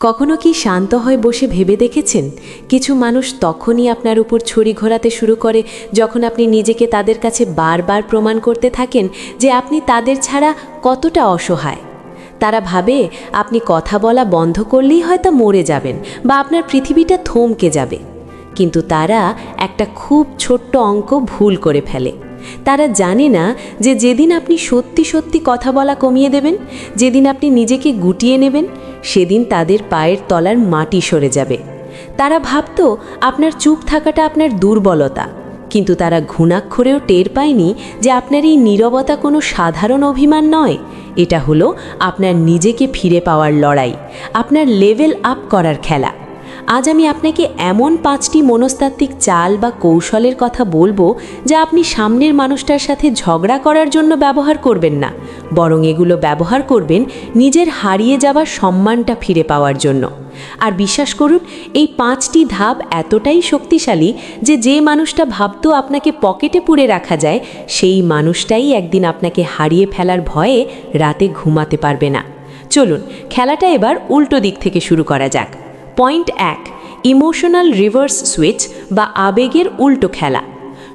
কখনো কি শান্ত হয়ে বসে ভেবে দেখেছেন? কিছু মানুষ তখনই আপনার উপর ছড়ি ঘোরাতে শুরু করে যখন আপনি নিজেকে তাদের কাছে বারবার প্রমাণ করতে থাকেন যে আপনি তাদের ছাড়া কতটা অসহায়। তারা ভাবে, আপনি কথা বলা বন্ধ করলেই হয়তো মরে যাবেন বা আপনার পৃথিবীটা থমকে যাবে। কিন্তু তারা একটা খুব ছোট্ট অঙ্ক ভুল করে ফেলে। তারা জানে না যে যেদিন আপনি সত্যি সত্যি কথা বলা কমিয়ে দেবেন, যেদিন আপনি নিজেকে গুটিয়ে নেবেন, সেদিন তাদের পায়ের তলার মাটি সরে যাবে। তারা ভাবতো আপনার চুপ থাকাটা আপনার দুর্বলতা, কিন্তু তারা ঘুণাক্ষরেও টের পায়নি যে আপনার এই নীরবতা কোনো সাধারণ অভিমান নয়। এটা হলো আপনার নিজেকে ফিরে পাওয়ার লড়াই, আপনার লেভেল আপ করার খেলা। আজ আমি আপনাকে এমন পাঁচটি মনস্তাত্ত্বিক চাল বা কৌশলের কথা বলব যা আপনি সামনের মানুষটার সাথে ঝগড়া করার জন্য ব্যবহার করবেন না। বরং এগুলো ব্যবহার করবেন নিজের হারিয়ে যাওয়া সম্মানটা ফিরে পাওয়ার জন্য। আর বিশ্বাস করুন, এই পাঁচটি ধাপ এতটাই শক্তিশালী যে যে মানুষটা ভাবতো আপনাকে পকেটে পুরে রাখা যায়, সেই মানুষটাই একদিন আপনাকে হারিয়ে ফেলার ভয়ে রাতে ঘুমাতে পারবে না। চলুন, খেলাটা এবার উল্টো দিক থেকে শুরু করা যাক। পয়েন্ট এক, ইমোশনাল রিভার্স সুইচ বা আবেগের উল্টো খেলা।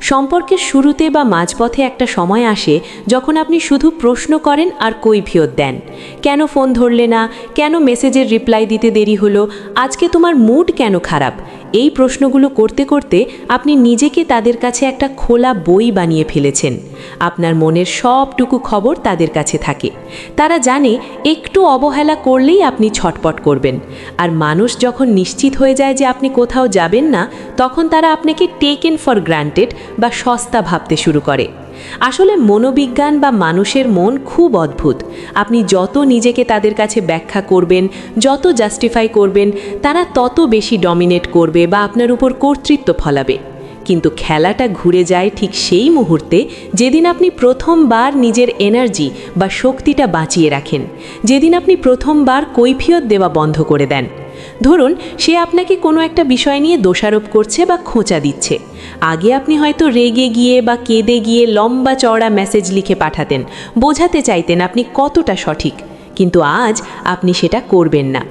সম্পর্কের শুরুতে বা মাঝপথে একটা সময় আসে যখন আপনি শুধু প্রশ্ন করেন আর কৈফিয়ত দেন। কেন ফোন ধরলে না? কেন মেসেজের রিপ্লাই দিতে দেরি হলো? আজকে তোমার মুড কেন খারাপ? এই প্রশ্নগুলো করতে করতে আপনি নিজেকে তাদের কাছে একটা খোলা বই বানিয়ে ফেলেছেন। আপনার মনের সবটুকু খবর তাদের কাছে থাকে। তারা জানে একটু অবহেলা করলেই আপনি ছটপট করবেন। আর মানুষ যখন নিশ্চিত হয়ে যায় যে আপনি কোথাও যাবেন না, তখন তারা আপনাকে টেকেন ফর গ্রান্টেড বা সস্তা ভাবতে শুরু করে। আসলে মনোবিজ্ঞান বা মানুষের মন খুব অদ্ভুত। আপনি যত নিজেকে তাদের কাছে ব্যাখ্যা করবেন, যত জাস্টিফাই করবেন, তারা তত বেশি ডমিনেট করবে বা আপনার উপর কর্তৃত্ব ফলাবে। কিন্তু খেলাটা ঘুরে যায় ঠিক সেই মুহূর্তে যেদিন আপনি প্রথমবার নিজের এনার্জি বা শক্তিটা বাঁচিয়ে রাখেন, যেদিন আপনি প্রথমবার কৈফিয়ত দেওয়া বন্ধ করে দেন। ধরুন, সে আপনাকে কোনো একটা বিষয় নিয়ে দোষারোপ করছে বা খোঁচা দিচ্ছে। আগে আপনি হয়তো রেগে গিয়ে বা কেঁদে গিয়ে লম্বা চওড়া মেসেজ লিখে পাঠাতেন, বোঝাতে চাইতেন আপনি কতটা সঠিক। কিন্তু আজ আপনি সেটা করবেন না।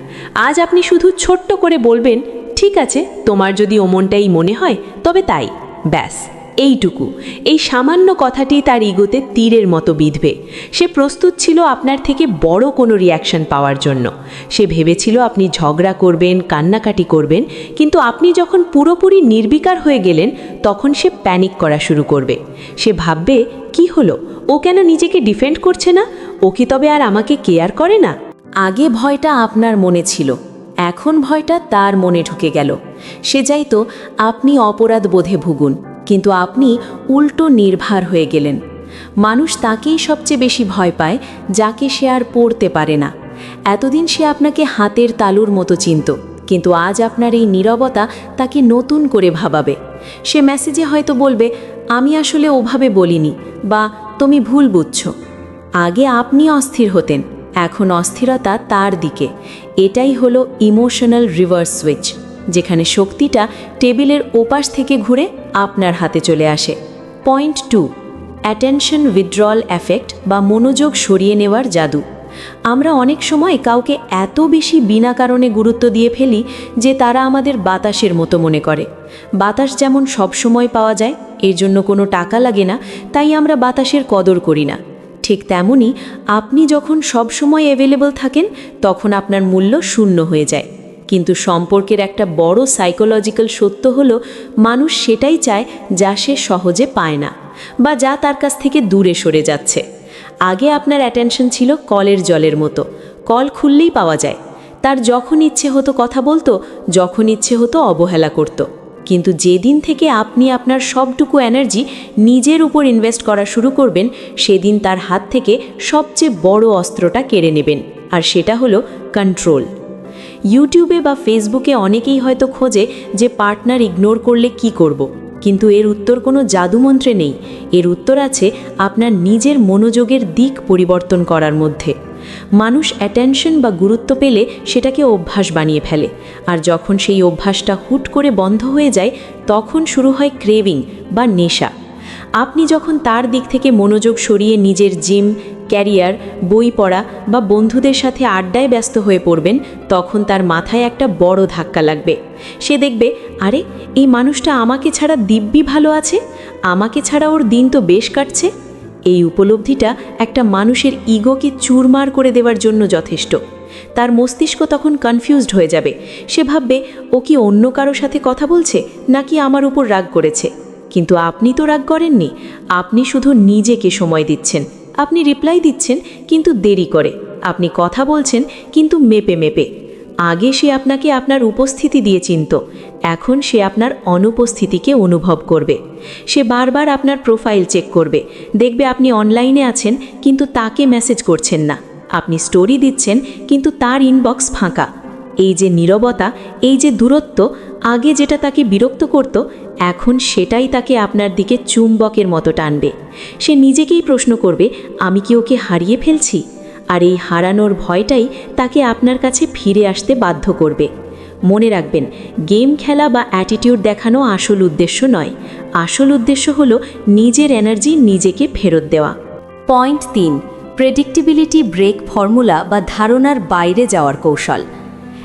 আজ আপনি শুধু ছোট্ট করে বলবেন, ঠিক আছে, তোমার যদি ওমনটাই মনে হয়, তবে তাই, ব্যাস। এইটুকু। এই সামান্য কথাটি তার ইগোতে তীরের মতো বিঁধবে। সে প্রস্তুত ছিল আপনার থেকে বড় কোনো রিয়াকশন পাওয়ার জন্য। সে ভেবেছিল আপনি ঝগড়া করবেন, কান্নাকাটি করবেন, কিন্তু আপনি যখন পুরোপুরি নির্বিকার হয়ে গেলেন, তখন সে প্যানিক করা শুরু করবে। সে ভাববে, কি হলো? ও কেন নিজেকে ডিফেন্ড করছে না? ও কি তবে আর আমাকে কেয়ার করে না? আগে ভয়টা আপনার মনে ছিল, এখন ভয়টা তার মনে ঢুকে গেল। সে যাইতো, আপনি অপরাধ বোধে ভুগুন। কিন্তু আপনি উল্টো নির্ভার হয়ে গেলেন। মানুষ তাকেই সবচেয়ে বেশি ভয় পায়, যাকে সে আর পড়তে পারে না। এতদিন সে আপনাকে হাতের তালুর মতো চিনত, কিন্তু আজ আপনার এই নীরবতা তাকে নতুন করে ভাবাবে। সে মেসেজে হয়তো বলবে, আমি আসলে ওভাবে বলিনি বা, তুমি ভুল বুঝছ আগে আপনি অস্থির হতেন, এখন অস্থিরতা তার দিকে। এটাই হলো ইমোশনাল রিভার্স সুইচ, যেখানে শক্তিটা টেবিলের ওপাশ থেকে ঘুরে আপনার হাতে চলে আসে। Point two, attention withdrawal effect বা মনোযোগ সরিয়ে নেওয়ার জাদু। আমরা অনেক সময় কাউকে এত বেশি বিনা কারণে গুরুত্ব দিয়ে ফেলি যে তারা আমাদের বাতাসের মতো মনে করে। বাতাস যেমন সব সময় পাওয়া যায়, এর জন্য কোনো টাকা লাগে না, তাই আমরা বাতাসের কদর করি না। ঠিক তেমনই আপনি যখন সব সময় অ্যাভেলেবল থাকেন, তখন আপনার মূল্য শূন্য হয়ে যায়। কিন্তু সম্পর্কের একটা বড় সাইকোলজিক্যাল সত্য হলো, মানুষ সেটাই চায় যা সে সহজে পায় না বা যা তার কাছ থেকে দূরে সরে যাচ্ছে। আগে আপনার অ্যাটেনশন ছিল কলের জলের মতো। কল খুললেই পাওয়া যায়। তার যখন ইচ্ছে হতো কথা বলতো, যখন ইচ্ছে হতো অবহেলা করত। কিন্তু যেদিন থেকে আপনি আপনার সবটুকু এনার্জি নিজের উপর ইনভেস্ট করা শুরু করবেন, সেদিন তার হাত থেকে সবচেয়ে বড় অস্ত্রটা কেড়ে নেবেন। আর সেটা হলো কন্ট্রোল ইউটিউবে বা ফেসবুকে অনেকেই হয়তো খোঁজে যে পার্টনার ইগনোর করলে কি করব। কিন্তু এর উত্তর কোনো জাদুমন্ত্রে নেই। এর উত্তর আছে আপনার নিজের মনোযোগের দিক পরিবর্তন করার মধ্যে। মানুষ অ্যাটেনশন বা গুরুত্ব পেলে সেটাকে অভ্যাস বানিয়ে ফেলে। আর যখন সেই অভ্যাসটা হুট করে বন্ধ হয়ে যায়, তখন শুরু হয় ক্রেভিং বা নেশা। আপনি যখন তার দিক থেকে মনোযোগ সরিয়ে নিজের জিম, ক্যারিয়ার, বই পড়া বা বন্ধুদের সাথে আড্ডায় ব্যস্ত হয়ে পড়বেন, তখন তার মাথায় একটা বড় ধাক্কা লাগবে। সে দেখবে, আরে, এই মানুষটা আমাকে ছাড়া দিব্যি ভালো আছে? আমাকে ছাড়া ওর দিন তো বেশ কাটছে। এই উপলব্ধিটা একটা মানুষের ইগোকে চুরমার করে দেওয়ার জন্য যথেষ্ট। তার মস্তিষ্ক তখন কনফিউজড হয়ে যাবে। সে ভাববে, ও কি অন্য কারও সাথে কথা বলছে, নাকি আমার উপর রাগ করেছে? কিন্তু আপনি তো রাগ করেননি। আপনি শুধু নিজেকে সময় দিচ্ছেন। আপনি রিপ্লাই দিচ্ছেন, কিন্তু দেরি করে। আপনি কথা বলছেন, কিন্তু মেপে মেপে। আগে সে আপনাকে আপনার উপস্থিতি দিয়ে চিনত। এখন সে আপনার অনুপস্থিতিকে অনুভব করবে। সে বারবার আপনার প্রোফাইল চেক করবে। দেখবে আপনি অনলাইনে আছেন, কিন্তু তাকে মেসেজ করছেন না। আপনি স্টোরি দিচ্ছেন, কিন্তু তার ইনবক্স ফাঁকা। এই যে নীরবতা, এই যে দূরত্ব, আগে যেটা তাকে বিরক্ত করত, এখন সেটাই তাকে আপনার দিকে চুম্বকের মতো টানবে। সে নিজেকেই প্রশ্ন করবে, আমি কি ওকে হারিয়ে ফেলছি? আর এই হারানোর ভয়টাই তাকে আপনার কাছে ফিরে আসতে বাধ্য করবে। মনে রাখবেন, গেম খেলা বা অ্যাটিটিউড দেখানো আসল উদ্দেশ্য নয়। আসল উদ্দেশ্য হলো নিজের এনার্জি নিজেকে ফেরত দেওয়া। পয়েন্ট তিন প্রেডিক্টিবিলিটি ব্রেক ফর্মুলা বা ধারণার বাইরে যাওয়ার কৌশল।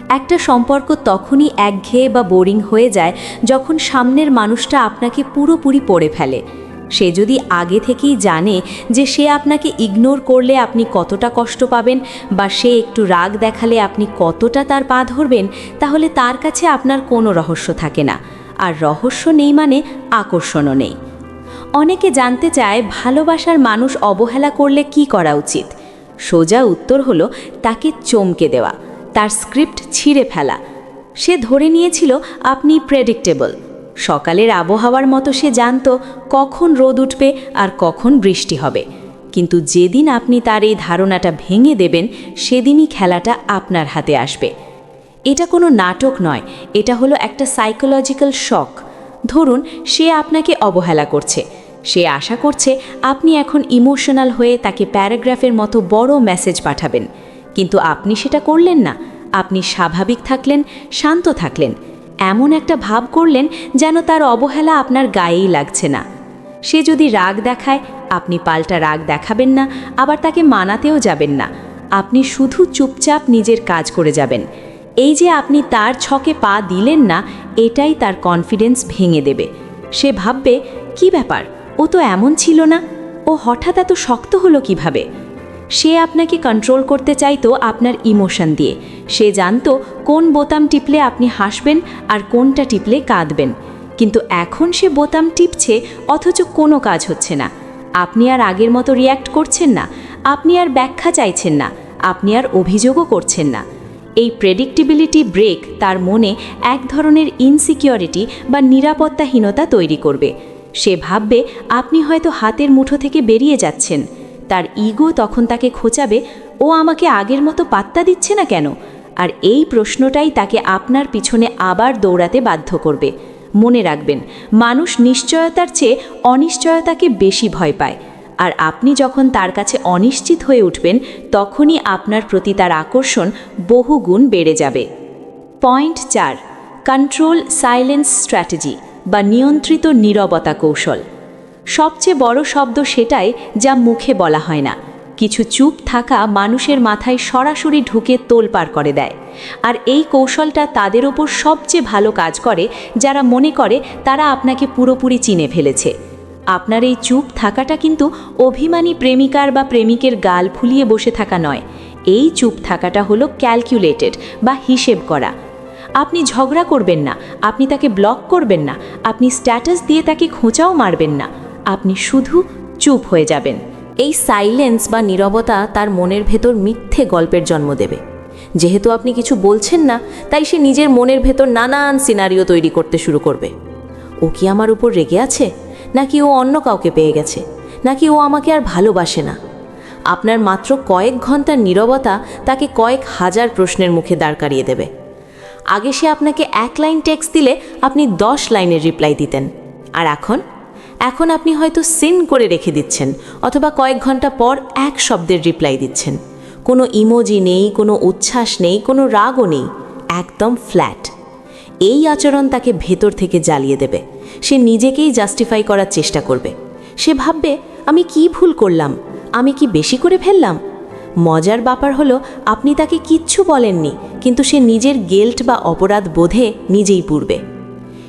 একটা সম্পর্ক তখনই একঘেয়ে বা বোরিং হয়ে যায় যখন সামনের মানুষটা আপনাকে পুরোপুরি পড়ে ফেলে। সে যদি আগে থেকেই জানে যে সে আপনাকে ইগনোর করলে আপনি কতটা কষ্ট পাবেন বা সে একটু রাগ দেখালে আপনি কতটা তার পা ধরবেন, তাহলে তার কাছে আপনার কোনো রহস্য থাকে না। আর রহস্য নেই মানে আকর্ষণও নেই। অনেকে জানতে চায় ভালোবাসার মানুষ অবহেলা করলে কি করা উচিত। সোজা উত্তর হলো তাকে চমকে দেওয়া। তার স্ক্রিপ্ট ছিঁড়ে ফেলা। সে ধরে নিয়েছিল, আপনি প্রেডিক্টেবল সকালের আবহাওয়ার মতো সে জানত কখন রোদ উঠবে আর কখন বৃষ্টি হবে। কিন্তু যেদিন আপনি তার এই ধারণাটা ভেঙে দেবেন, সেদিনই খেলাটা আপনার হাতে আসবে। এটা কোনো নাটক নয়, এটা হলো একটা সাইকোলজিক্যাল শক ধরুন, সে আপনাকে অবহেলা করছে। সে আশা করছে, আপনি এখন ইমোশনাল হয়ে তাকে প্যারাগ্রাফের মতো বড় মেসেজ পাঠাবেন। কিন্তু আপনি সেটা করলেন না। আপনি স্বাভাবিক থাকলেন, শান্ত থাকলেন। এমন একটা ভাব করলেন যেন তার অবহেলা আপনার গায়েই লাগছে না। সে যদি রাগ দেখায়, আপনি পাল্টা রাগ দেখাবেন না, আবার তাকে মানাতেও যাবেন না। আপনি শুধু চুপচাপ নিজের কাজ করে যাবেন। এই যে আপনি তার ছকে পা দিলেন না, এটাই তার কনফিডেন্স ভেঙে দেবে। সে ভাববে, কি ব্যাপার? ও তো এমন ছিল না। ও হঠাৎ এত শক্ত হলো কীভাবে? সে আপনাকে কন্ট্রোল করতে চাইতো আপনার ইমোশন দিয়ে। সে জানতো কোন বোতাম টিপলে আপনি হাসবেন আর কোনটা টিপলে কাঁদবেন। কিন্তু এখন সে বোতাম টিপছে অথচ কোনো কাজ হচ্ছে না। আপনি আর আগের মতো রিয়্যাক্ট করছেন না। আপনি আর ব্যাখ্যা চাইছেন না। আপনি আর অভিযোগও করছেন না। এই প্রেডিক্টিবিলিটি ব্রেক তার মনে এক ধরনের ইনসিকিউরিটি বা নিরাপত্তাহীনতা তৈরি করবে। সে ভাববে আপনি হয়তো হাতের মুঠো থেকে বেরিয়ে যাচ্ছেন। তার ইগো তখন তাকে খোঁচাবে, ও আমাকে আগের মতো পাত্তা দিচ্ছে না কেন? আর এই প্রশ্নটাই তাকে আপনার পিছনে আবার দৌড়াতে বাধ্য করবে। মনে রাখবেন, মানুষ নিশ্চয়তার চেয়ে অনিশ্চয়তাকে বেশি ভয় পায়। আর আপনি যখন তার কাছে অনিশ্চিত হয়ে উঠবেন, তখনই আপনার প্রতি তার আকর্ষণ বহুগুণ বেড়ে যাবে। পয়েন্ট চার, কন্ট্রোল সাইলেন্স স্ট্র্যাটেজি বা নিয়ন্ত্রিত নীরবতা কৌশল। সবচেয়ে বড় শব্দ সেটাই যা মুখে বলা হয় না। কিছু চুপ থাকা মানুষের মাথায় সরাসরি ঢুকে তোলপাড় করে দেয়। আর এই কৌশলটা তাদের ওপর সবচেয়ে ভালো কাজ করে, যারা মনে করে তারা আপনাকে পুরোপুরি চিনে ফেলেছে। আপনার এই চুপ থাকাটা কিন্তু অভিমানী প্রেমিকার বা প্রেমিকের গাল ফুলিয়ে বসে থাকা নয়। এই চুপ থাকাটা হলো ক্যালকুলেটেড বা হিসেব করা। আপনি ঝগড়া করবেন না, আপনি তাকে ব্লক করবেন না, আপনি স্ট্যাটাস দিয়ে তাকে খোঁচাও মারবেন না। আপনি শুধু চুপ হয়ে যাবেন। এই সাইলেন্স বা নীরবতা তার মনের ভেতর মিথ্যে গল্পের জন্ম দেবে। যেহেতু আপনি কিছু বলছেন না, তাই সে নিজের মনের ভেতর নানান সিনারিও তৈরি করতে শুরু করবে। ও কি আমার উপর রেগে আছে? নাকি ও অন্য কাউকে পেয়ে গেছে? নাকি ও আমাকে আর ভালোবাসে না? আপনার মাত্র কয়েক ঘণ্টার নীরবতা তাকে কয়েক হাজার প্রশ্নের মুখে দাঁড় দেবে। আগে সে আপনাকে এক লাইন টেক্সট দিলে আপনি দশ লাইনের রিপ্লাই দিতেন। আর এখন? এখন আপনি হয়তো সিন করে রেখে দিচ্ছেন, অথবা কয়েক ঘণ্টা পর এক শব্দের রিপ্লাই দিচ্ছেন। কোনো ইমোজি নেই, কোনো উচ্ছ্বাস নেই, কোনো রাগও নেই। একদম ফ্ল্যাট। এই আচরণ তাকে ভেতর থেকে জ্বালিয়ে দেবে। সে নিজেকেই জাস্টিফাই করার চেষ্টা করবে। সে ভাববে, আমি কি ভুল করলাম? আমি কি বেশি করে ফেললাম? মজার ব্যাপার হলো, আপনি তাকে কিচ্ছু বলেননি, কিন্তু সে নিজের গেল্ট বা অপরাধ বোধে নিজেই পূর্বে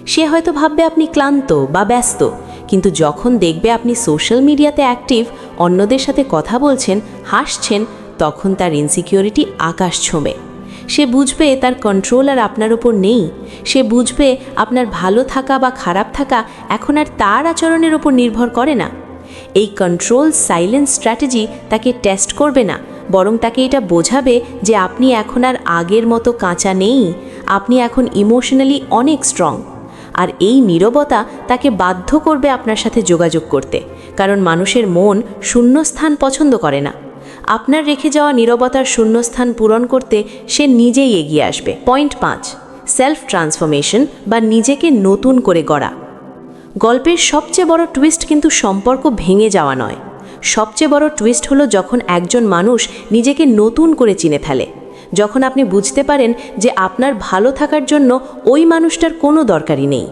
সে হয়তো ভাববে আপনি ক্লান্ত বা ব্যস্ত কিন্তু যখন দেখবে আপনি সোশ্যাল মিডিয়াতে অ্যাক্টিভ অন্যদের সাথে কথা বলছেন, হাসছেন, তখন তার ইনসিকিউরিটি আকাশ ছোঁবে। সে বুঝবে তার কন্ট্রোল আর আপনার ওপর নেই। সে বুঝবে আপনার ভালো থাকা বা খারাপ থাকা এখন আর তার আচরণের ওপর নির্ভর করে না। এই কন্ট্রোল সাইলেন্স স্ট্র্যাটেজি তাকে টেস্ট করবে না, বরং তাকে এটা বোঝাবে যে আপনি এখন আর আগের মতো কাঁচা নেই। আপনি এখন ইমোশনালি অনেক স্ট্রং আর এই নীরবতা তাকে বাধ্য করবে আপনার সাথে যোগাযোগ করতে, কারণ মানুষের মন শূন্যস্থান পছন্দ করে না। আপনার রেখে যাওয়া নীরবতার শূন্যস্থান পূরণ করতে সে নিজেই এগিয়ে আসবে। পয়েন্ট পাঁচ সেলফ ট্রান্সফরমেশন বা নিজেকে নতুন করে গড়া। গল্পের সবচেয়ে বড় টুইস্ট কিন্তু সম্পর্ক ভেঙে যাওয়া নয়। সবচেয়ে বড় টুইস্ট হলো যখন একজন মানুষ নিজেকে নতুন করে চিনে ফেলে। যখন আপনি বুঝতে পারেন যে আপনার ভালো থাকার জন্য ওই মানুষটার কোনো দরকারই নেই।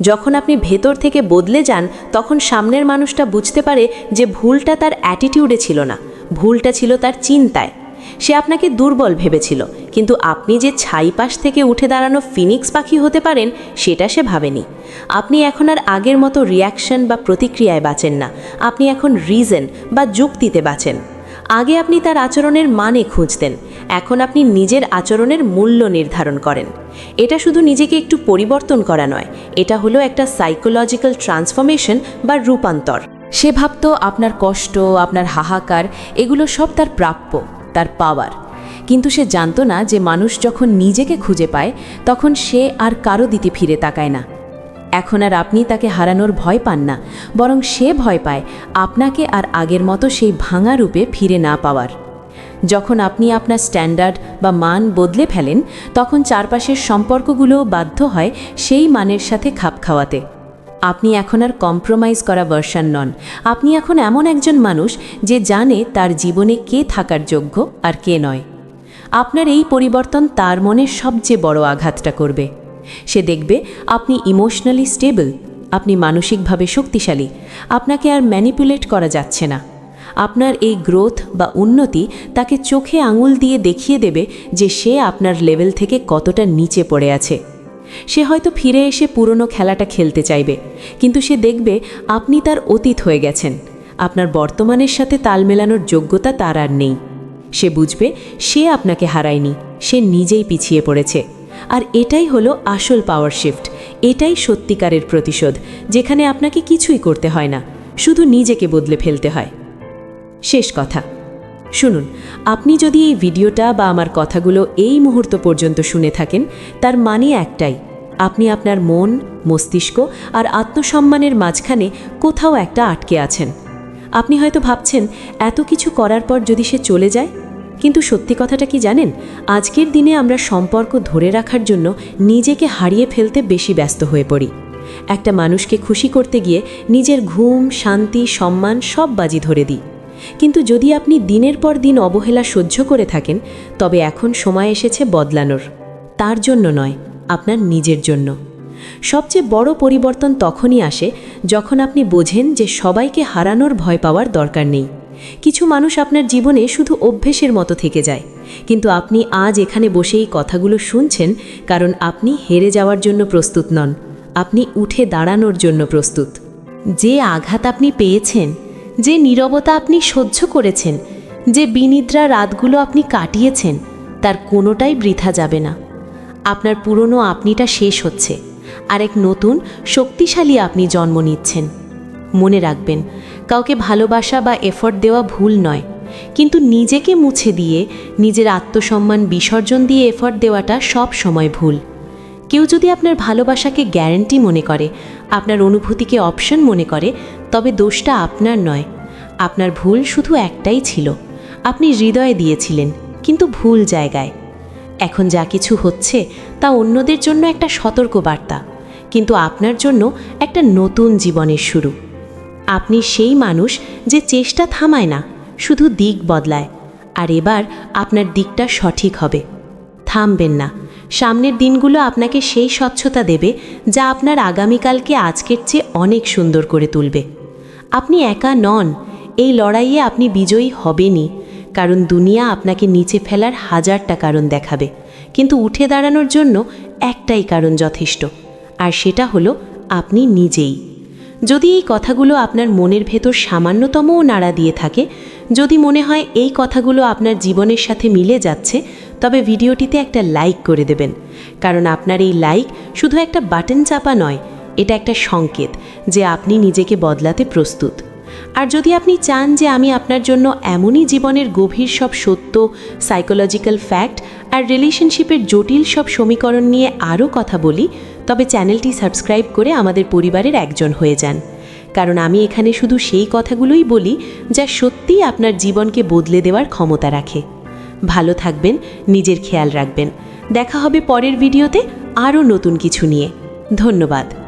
যখন আপনি ভেতর থেকে বদলে যান, তখন সামনের মানুষটা বুঝতে পারে যে ভুলটা তার অ্যাটিটিউডে ছিল না, ভুলটা ছিল তার চিন্তায়। সে আপনাকে দুর্বল ভেবেছিল, কিন্তু আপনি যে ছাই পাশ থেকে উঠে দাঁড়ানো ফিনিক্স পাখি হতে পারেন, সেটা সে ভাবেনি। আপনি এখন আর আগের মতো রিয়াকশন বা প্রতিক্রিয়ায় বাঁচেন না, আপনি এখন রিজন বা যুক্তিতে বাঁচেন। আগে আপনি তার আচরণের মানে খুঁজতেন এখন আপনি নিজের আচরণের মূল্য নির্ধারণ করেন। এটা শুধু নিজেকে একটু পরিবর্তন করা নয়, এটা হলো একটা সাইকোলজিক্যাল ট্রান্সফরমেশন বা রূপান্তর। সে ভাবত আপনার কষ্ট, আপনার হাহাকার, এগুলো সব তার প্রাপ্য, তার পাওয়ার কিন্তু সে জানতো না যে মানুষ যখন নিজেকে খুঁজে পায়, তখন সে আর কারও দিতে ফিরে তাকায় না। এখন আর আপনি তাকে হারানোর ভয় পান না, বরং সে ভয় পায় আপনাকে আর আগের মতো সেই ভাঙা রূপে ফিরে না পাওয়ার। যখন আপনি আপনার স্ট্যান্ডার্ড বা মান বদলে ফেলেন, তখন চারপাশের সম্পর্কগুলোও বাধ্য হয় সেই মানের সাথে খাপ খাওয়াতে। আপনি এখন আর কম্প্রোমাইজ করা ভার্সান নন। আপনি এখন এমন একজন মানুষ যে জানে তার জীবনে কে থাকার যোগ্য আর কে নয়। আপনার এই পরিবর্তন তার মনে সবচেয়ে বড় আঘাতটা করবে। সে দেখবে আপনি ইমোশনালি স্টেবল আপনি মানসিকভাবে শক্তিশালী, আপনাকে আর ম্যানিপুলেট করা যাচ্ছে না। আপনার এই গ্রোথ বা উন্নতি তাকে চোখে আঙুল দিয়ে দেখিয়ে দেবে যে সে আপনার লেভেল থেকে কতটা নিচে পড়ে আছে। সে হয়তো ফিরে এসে পুরনো খেলাটা খেলতে চাইবে, কিন্তু সে দেখবে আপনি তার অতীত হয়ে গেছেন। আপনার বর্তমানের সাথে তাল মেলানোর যোগ্যতা তার আর নেই। সে বুঝবে সে আপনাকে হারায়নি, সে নিজেই পিছিয়ে পড়েছে। আর এটাই হলো আসল পাওয়ার শিফট এটাই সত্যিকারের প্রতিশোধ, যেখানে আপনাকে কিছুই করতে হয় না, শুধু নিজেকে বদলে ফেলতে হয়। শেষ কথা। শুনুন, আপনি যদি এই ভিডিওটা বা আমার কথাগুলো এই মুহূর্ত পর্যন্ত শুনে থাকেন, তার মানে একটাই, আপনি আপনার মন, মস্তিষ্ক আর আত্মসম্মানের মাঝখানে কোথাও একটা আটকে আছেন। আপনি হয়তো ভাবছেন, এত কিছু করার পর যদি সে চলে যায়? কিন্তু সত্যি কথাটা কি জানেন? আজকের দিনে আমরা সম্পর্ক ধরে রাখার জন্য নিজেকে হারিয়ে ফেলতে বেশি ব্যস্ত হয়ে পড়ি। একটা মানুষকে খুশি করতে গিয়ে নিজের ঘুম, শান্তি, সম্মান সব বাজি ধরে দিই। কিন্তু যদি আপনি দিনের পর দিন অবহেলা সহ্য করে থাকেন, তবে এখন সময় এসেছে বদলানোর। তার জন্য নয়, আপনার নিজের জন্য। সবচেয়ে বড় পরিবর্তন তখনই আসে যখন আপনি বোঝেন যে সবাইকে হারানোর ভয় পাওয়ার দরকার নেই। কিছু মানুষ আপনার জীবনে শুধু অভ্যেসের মতো থেকে যায়। কিন্তু আপনি আজ এখানে বসে এই কথাগুলো শুনছেন কারণ আপনি হেরে যাওয়ার জন্য প্রস্তুত নন। আপনি উঠে দাঁড়ানোর জন্য প্রস্তুত। যে আঘাত আপনি পেয়েছেন যে নীরবতা আপনি সহ্য করেছেন, যে বিনিদ্রা রাতগুলো আপনি কাটিয়েছেন, তার কোনোটাই বৃথা যাবে না। আপনার পুরনো আপনিটা শেষ হচ্ছে, আর এক নতুন, শক্তিশালী আপনি জন্ম নিচ্ছেন। মনে রাখবেন, কাউকে ভালোবাসা বা এফর্ট দেওয়া ভুল নয়, কিন্তু নিজেকে মুছে দিয়ে, নিজের আত্মসম্মান বিসর্জন দিয়ে এফর্ট দেওয়াটা সব সময় ভুল। কেউ যদি আপনার ভালোবাসাকে গ্যারেন্টি মনে করে, আপনার অনুভূতিকে অপশন মনে করে, তবে দোষটা আপনার নয়। আপনার ভুল শুধু একটাই ছিল। আপনি হৃদয়ে দিয়েছিলেন, কিন্তু ভুল জায়গায়। এখন যা কিছু হচ্ছে, তা অন্যদের জন্য একটা সতর্ক বার্তা কিন্তু আপনার জন্য একটা নতুন জীবনের শুরু। আপনি সেই মানুষ যে চেষ্টা থামায় না, শুধু দিক বদলায়, আর এবার আপনার দিকটা সঠিক হবে। থামবেন না। সামনের দিনগুলো আপনাকে সেই স্বচ্ছতা দেবে যা আপনার আগামীকালকে আজকের চেয়ে অনেক সুন্দর করে তুলবে। আপনি একা নন, এই লড়াইয়ে আপনি বিজয়ী হবেনই, কারণ দুনিয়া আপনাকে নিচে ফেলার হাজারটা কারণ দেখাবে, কিন্তু উঠে দাঁড়ানোর জন্য একটাই কারণ যথেষ্ট, আর সেটা হলো আপনি নিজেই। যদি এই কথাগুলো আপনার মনের ভেতর সামান্যতমও নাড়া দিয়ে থাকে, যদি মনে হয় এই কথাগুলো আপনার জীবনের সাথে মিলে যাচ্ছে তবে ভিডিওটিতে একটা লাইক করে দেবেন। কারণ আপনার এই লাইক শুধু একটা বাটন চাপা নয়, এটা একটা সংকেত যে আপনি নিজেকে বদলাতে প্রস্তুত। আর যদি আপনি চান যে আমি আপনার জন্য এমনই জীবনের গভীর সব সত্য সাইকোলজিক্যাল ফ্যাক্ট আর রিলেশনশিপের জটিল সব সমীকরণ নিয়ে আরও কথা বলি, তবে চ্যানেলটি সাবস্ক্রাইব করে আমাদের পরিবারের একজন হয়ে যান। কারণ আমি এখানে শুধু সেই কথাগুলোই বলি যা সত্যিই আপনার জীবনকে বদলে দেওয়ার ক্ষমতা রাখে। ভালো থাকবেন নিজের খেয়াল রাখবেন। দেখা হবে পরের ভিডিওতে আরও নতুন কিছু নিয়ে। ধন্যবাদ।